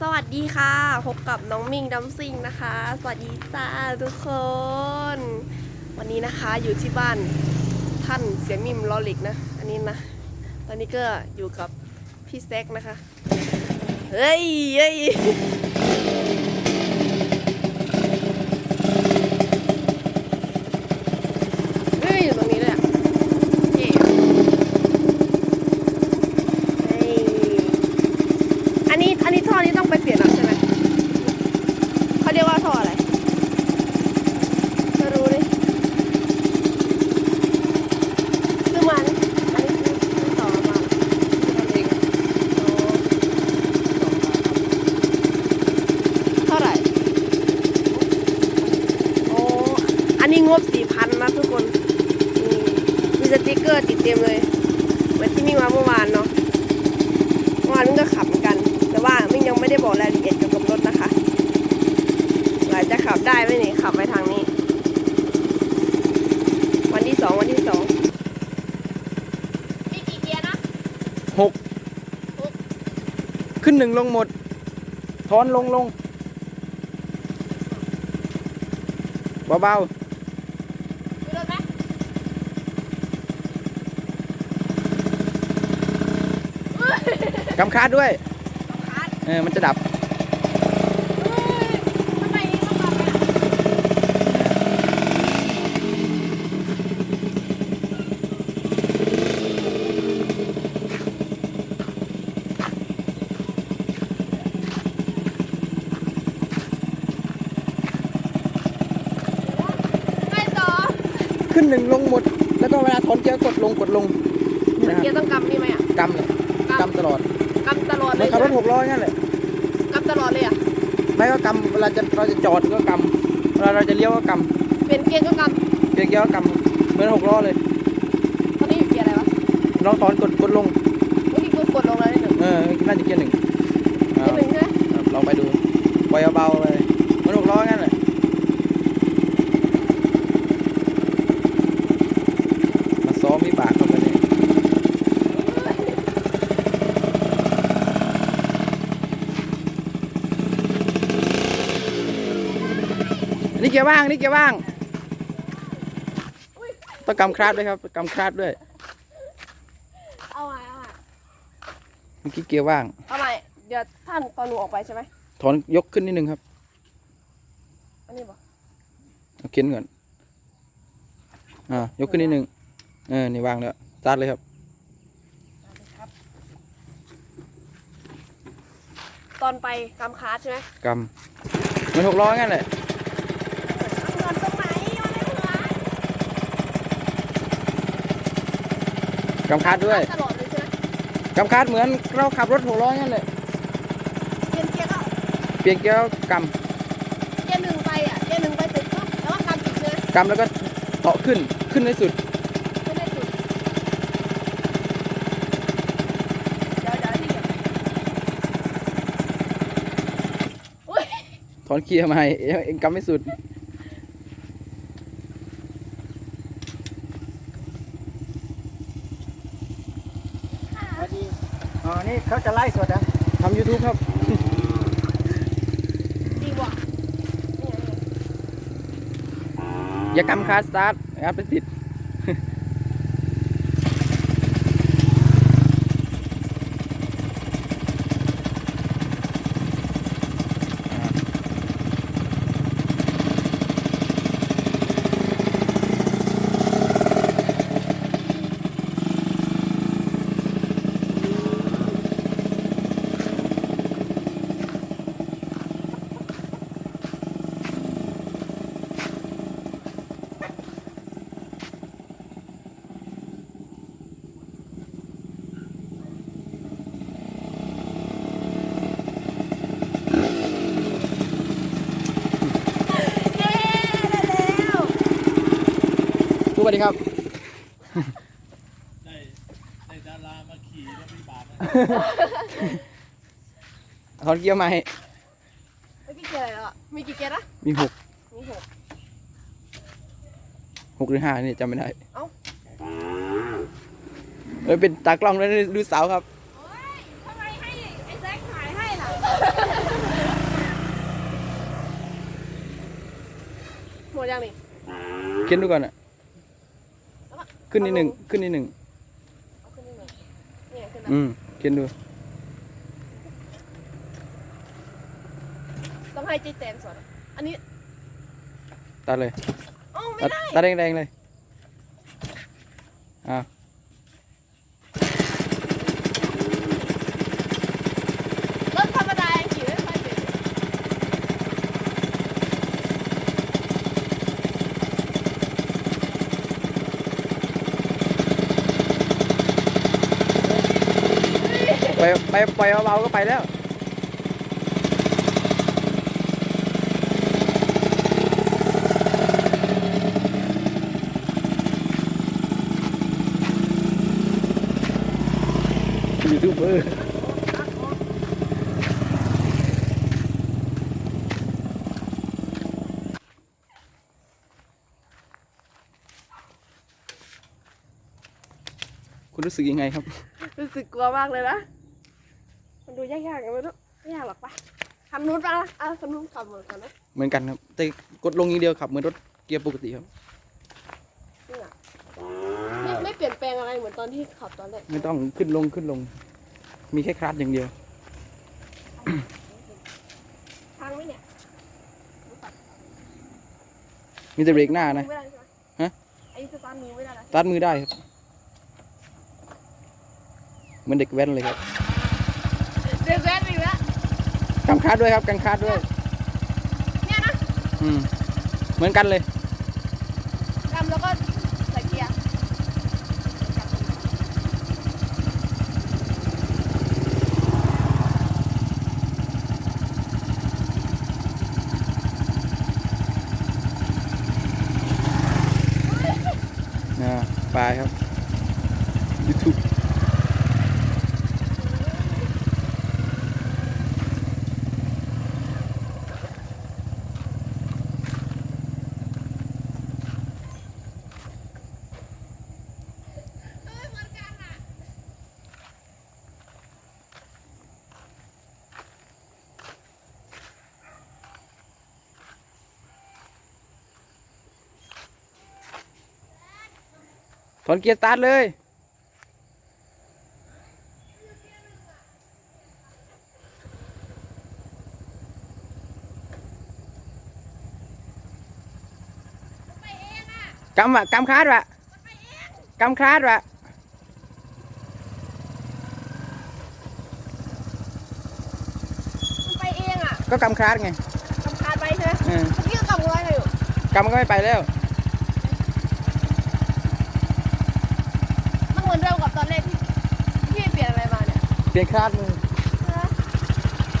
สวัสดีค่ะ พบกับน้องมิงดัมซิงนะคะ สวัสดีจ้าทุกคน วันนี้นะคะอยู่ที่บ้านท่านเสียมิมลอลิกนะ อันนี้นะ ตอนนี้ก็อยู่กับพี่แซกนะคะ เฮ้ยเฮ้ยเฮ้ยอยู่ตรงนี้เลยอะเก๋อะเฮ้ย อันนี้อันนี้ท่อนี้ต้องไปเปลี่ยนแล้วใช่ไหมเขาเรียกว่าท่ออะไรไม่รู้ดิคือมันอันนี้คือคือต่อมา ทำเอง โอ้เท่าไหร่โอ้อันนี้งบสี่พันนะทุกคนนี่มีสติก เกอร์ติดเต็มเลยเหมือนที่มิ่งมาเมื่อวานเนาะเมื่อวานมิ่งก็ขับเหมือนกัน แต่ว่ามิ่งยังไม่ได้บอกรายละเอียดเกี่ยวกับรถนะคะว่าจะขับได้ไหมนี่ขับไปทางนี้ วันที่สองวันที่สองมีกี่เกียร์นะหกขึ้นหนึ่งลงหมดถอนลงลงเบามีรถไหม ๆ กำคาดด้วยคาร์ดเออมันจะดับเฮ้ยทำไมต้องขับไปอะไงต่อขึ้นหนึ่งลงหมด แล้วก็เวลาถอนเกียร์กดลงกดลงนี่นะคเกียรับร์ต้องกำนี่ไหมอะกำเลยกำตลอด กำตลอดเหเลมือนยขับรถใช่ไหมหกล้อนั่นแหละกำตลอดเลยอะ ไม่ก็กำเวลาจะเราจะจอดก็กำเวลาเราจะเลี้ยวก็กเปลี่ยนเกียร์ก็กำเปลี่ยนเกียร์ก็กำเหมือนหกล้อเลยำตอนนี้อยู่เกียร์อะไรวะลองถอนกดกดลงเมื่อกี้กูกดลงแล้วนิดหนึ่งเออน่าจะเกียร์หนึ่งเกียร์หนึ่งใช่ไหมครับลองไปดูปล่อยเบาๆเลยมันหกล้องั้นแหละมาซ้อมวิบากเข้าไปเลยอันนี่เกียร์ว่างอันนี่เกียร์ว่างต้องกำคราดด้วยครับกำคราดด้วยเอาใหม่เอาใหม่เมื่อกี้เกียร์ว่างเอาใหม่เดี๋ยวท่านตอนหนูออกไปใช่ไหมถอนยกขึ้นนิดนึงครับอันนี้บอกเอาเข็นก่อนอ่ายกขึ้นนิดนึงเออนี่วางแล้วสตาร์ทเลยครับครับ ตอนไปกำคาร์ดใช่ไหมกำเหมันหกล้องั้นแหละ เงินตรงไหนเอาเลยเหรอกำคาดด้วยตลอดเลยใช่ไหมกำคาดเหมือนเราขับรถหกล้องั้นแหละเกียร์เกียร์ก็เปลี่ยนเกียร์กเกียร์หนึ่งไปอะเกียร์หนึ่งไปติดปุ๊บแล้วก็กำติดใช่ไหมำกำแล้วก็เตาะขึ้นขึ้นในสุด ไม่ได้สุดเดี๋ยวเดี๋ยวนี่เดี๋ยวอุ้ยถอนเกียร์ใหม่เองเองกำไม่สุด อ๋อ นี่เขาจะไล่สดอะทำ YouTube ครับ ดีกว่านี่ไงนี่ไงอย่ากำคาดสตาร์ทครับไปติด วัสดีครับ ได้ได้ดารามาขี่แล้วิบากนะขอเกียร์ใหมไม่กี่เกียร์อะไรแล้วะมีกี่เกียร์นะมีหกมีหกหกหรือห้าเนี่ยจำไม่ได้เอ้า เอ้ยเป็นตากล้องแล้วดูเสาวครับทำไมให้ไอ้แซคขายให้ล่ะ หมดยังนี่ เขียนดูก่อนอะ ขึ้นนิดหนึ่งขึ้นนิดหนึ่งเอาขึ้นนี่หน่อยนี่ไงขึ้นนะอืมเข็นดู ต้องให้เจ๊แตนสอนอันนี้ตัดเลยอ๋อไม่ตัดได้ ตัดแรงๆเลย อ่า รถธรรมดายังขี่ไม่ค่อยเป็น ไปไปปล่อยเบาๆก็ไปแล้วยูทูบเบอร์คุณรู้สึกยังไงครับ รู้สึกกลัวมากเลยนะ มันดูยากๆกันไม่รู้ไม่ยากหรอกปะทำนู้นปะอะทำนู้นขับเหมือนกันนะเหมือนกันครับ แต่กดลงอย่างเดียวขับเหมือนรถเกียร์ปกติครับ นี่อะไม่ไม่เปลี่ยนแปลงอะไรเหมือนตอนที่ขับตอนแรกไม่ต้องขึ้นลงขึ้นลง มีแค่คลาสอย่างเดียว ทางไหมเนี่ยมีแต่เบรกหน้านะ ไม่ได้ใช่ไหมฮะ ไอ้สตาร์ทมือไม่ได้นะ ตัดมือได้ครับเหมือนเด็กแว้นเลยครับ เดือดแรงอีกแล้ว กำคาดด้วยครับกำคาดด้วยเนี่ยนะอืมเหมือนกันเลยทำแล้วก็ใส่เกียร์อ่าไปครับ YouTube ถอนเกียร์สตาร์ทเลย กำวะกำคาดวะกำคาดวะมันไปเองอะก็กำคาดไงทำคาดไปใช่ไหมเออเมื่อกี้ก็กำมือไว้อยู่กำมันก็ไม่ไปแล้ว มันเหมื อนเดิมกับตอนแรกที่ที่เปลี่ยนอะไรมาเนี่ยเปลี่ยนคาดมือนะ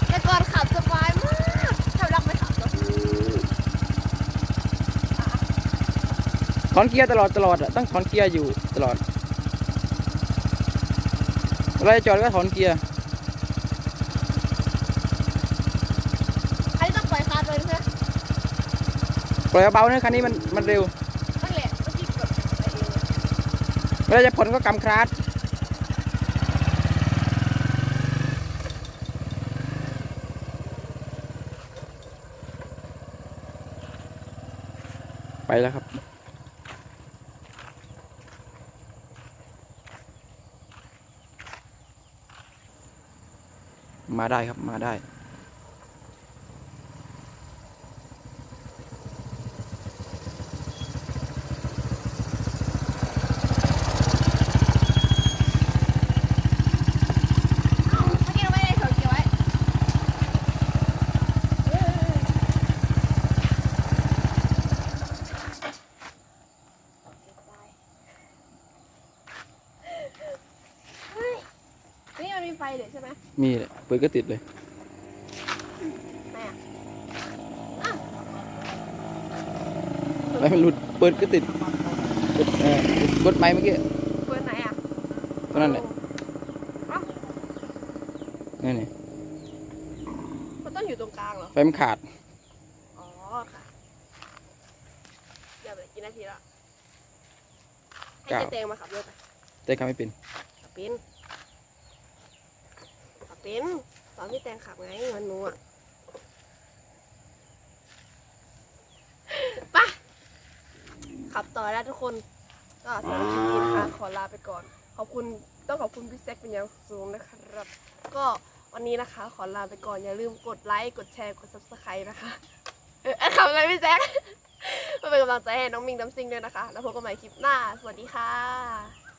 แต่ก่อนขับสบายมากถ้ารักไม่ขับเนอะถอนเกียร์ตลอดตลอดอะต้องถอนเกียร์อยู่ตลอดเวลาจะจอดก็ถอนเกียร์อันนี้ต้องปล่อยคาดไว้ใช่ไหมปล่อยเบาๆนะคันนี้มันมันเร็ว นั่นแหละเมื่อกี้แบบไปเองเลย เวลาจะผ่อนก็กำคลาสไปแล้วครับ มาได้ครับมาได้ เอ้าเมื่อกี้เราไม่ได้ถอดเกียร์ไว้เออเฮ้ย นี่มันมีไฟเลยใช่ไหมมีเลยเปิดก็ติดเลยไหนอะแล้วมันหลุดเปิดก็ติดกดเออกดไม้เมื่อกี้เปิดไหนอะตัวนั้นแหละเอ้านี่นี่มันต้องอยู่ตรงกลางเหรอ ไฟมันขาดอ๋อค่ะเดี๋ยวไปกี่นาทีแล้วให้เก้าเจ๊เตงมาขับรถไป แต่ขับไม่เป็นขับเป็นขับ เป็นตอนพี่แตงขับไงมันหนูอะไปขับต่อแล้วทุกคนก็สำหรับคลิปนี้นะคะขอลาไปก่อน ขอบคุณต้องขอบคุณพี่แซคเป็นอย่างสูงนะครับ ก็วันนี้นะคะ ขอลาไปก่อนอย่าลืมกดไลค์กดแชร์กด subscribe นะคะเออขับอะไรพี่แซคเพื่อเป็นกำลังใจให้น้องมิงน้ำซิงด้วยนะคะ แล้วพบกันใหม่คลิปหน้า สวัสดีค่ะ